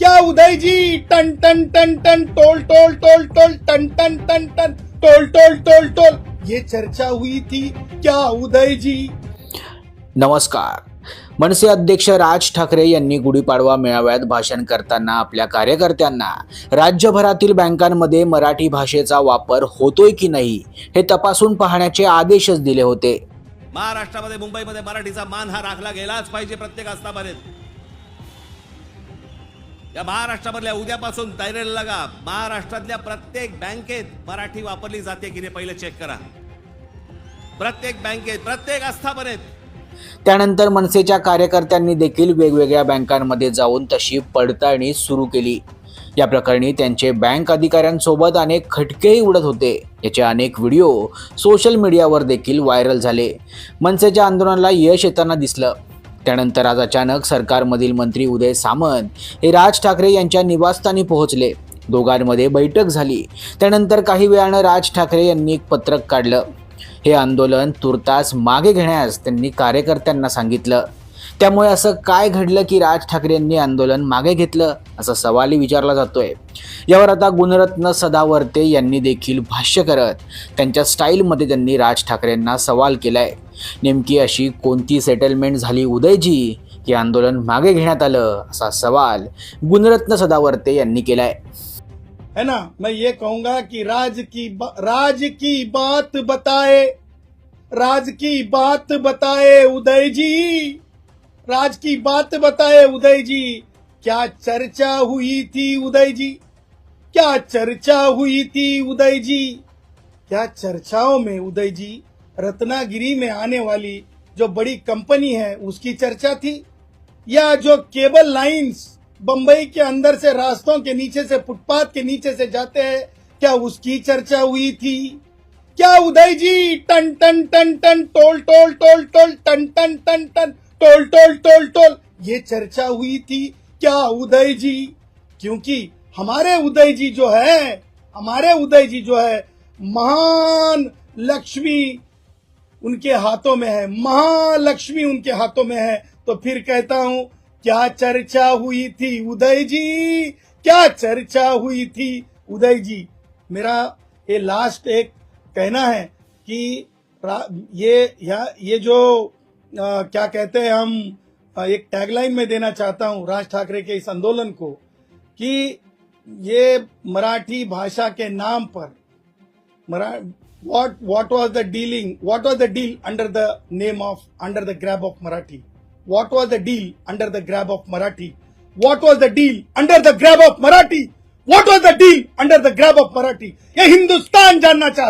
क्या उदय जी टन टन टन टन टोल टोल टोल टोल टन टन टन टन टोल टोल टोल टोल। ये चर्चा हुई थी क्या उदय जी नमस्कार. मनसे अध्यक्ष राज ठाकरे यांनी गुढीपाडवा मेळाव्यात भाषण करताना आपल्या कार्यकर्त्यांना राज्यभरातील बँकांमध्ये मराठी भाषेचा वापर होतोय की नाही हे तपासून पाहण्याचे आदेशच दिले होते. महाराष्ट्रामध्ये मुंबईमध्ये मराठीचा मान हा राखला गेलाच पाहिजे प्रत्येक आस्थापनेत. या महाराष्ट्रामधल्या उद्यापासून तयारीला लागा. महाराष्ट्रातल्या प्रत्येक बँकेत मराठी वापरली जाते की नाही पहिले चेक करा. प्रत्येक बँकेत प्रत्येक आस्थापनेत. त्यानंतर मनसेच्या कार्यकर्त्यांनी देखील वेगवेगळ्या बँकांमध्ये जाऊन तशी पडताळणी सुरू केली. या प्रकरणी त्यांचे बँक अधिकाऱ्यांसोबत अनेक खटकेही उडत होते. याचे अनेक व्हिडिओ सोशल मीडियावर देखील व्हायरल झाले. मनसेच्या आंदोलनाला यश येताना दिसलं. त्यानंतर आज अचानक सरकारमधील मंत्री उदय सामंत हे राज ठाकरे यांच्या निवासस्थानी पोहोचले. दोघांमध्ये बैठक झाली. त्यानंतर काही वेळानं राज ठाकरे यांनी एक पत्रक काढलं. हे आंदोलन तुर्तास मागे घेण्यास त्यांनी कार्यकर्त्यांना सांगितलं. त्यामुळे असं काय घडलं की राज ठाकरे यांनी आंदोलन मागे घेतलं? असा सवालही विचारला जातोय. यावर आता गुणरत्न सदावर्ते यांनी देखील भाष्य करत त्यांच्या स्टाईलमध्ये त्यांनी राज ठाकरेंना सवाल केलाय. नेमकी अशी कोणती सेटलमेंट झाली उदयजी की आंदोलन मागे घेण्यात आलं असा सवाल गुणरत्न सदावर्ते यांनी केलाय. है ना? मैं ये कहूंगा कि राज की राज की बात बताए राज की बात बताए उदय जी राज की बात बताए उदय जी क्या चर्चा हुई थी उदय जी क्या चर्चा हुई थी उदय जी क्या चर्चाओं में उदय जी रत्नागिरी में आने वाली जो बड़ी कंपनी है, उसकी चर्चा थी? या जो केबल लाइंस बंबई के अंदर से रास्तों के नीचे से, फुटपाथ के नीचे से जाते हैं, क्या उसकी चर्चा हुई थी? क्या उदय जी, टन टन टन टन, टोल टोल टोल टोल, टन टन टन टन, टोल टोल टोल टोल, ये चर्चा हुई थी? क्या उदय जी? क्योंकि हमारे उदय जी जो है, हमारे उदय जी जो है, महान लक्ष्मी उनके हाथों में है। महालक्ष्मी उनके हाथों में है। तो फिर कहता हूँ क्या चर्चा हुई थी उदय जी? क्या चर्चा हुई थी उदय जी? मेरा ये लास्ट एक कहना है कि ये या ये जो अ, क्या कहते हैं हम एक टैगलाइन में देना चाहता हूँ राज ठाकरे के इस आंदोलन को कि ये मराठी भाषा के नाम पर मरा what what was the dealing what was the deal under the name of under the grab of marathi what was the deal under the grab of marathi what was the deal under the grab of marathi what was the deal under the grab of marathi ये हिंदुस्तान जानना चाहता